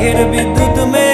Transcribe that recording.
गिर विद्युत में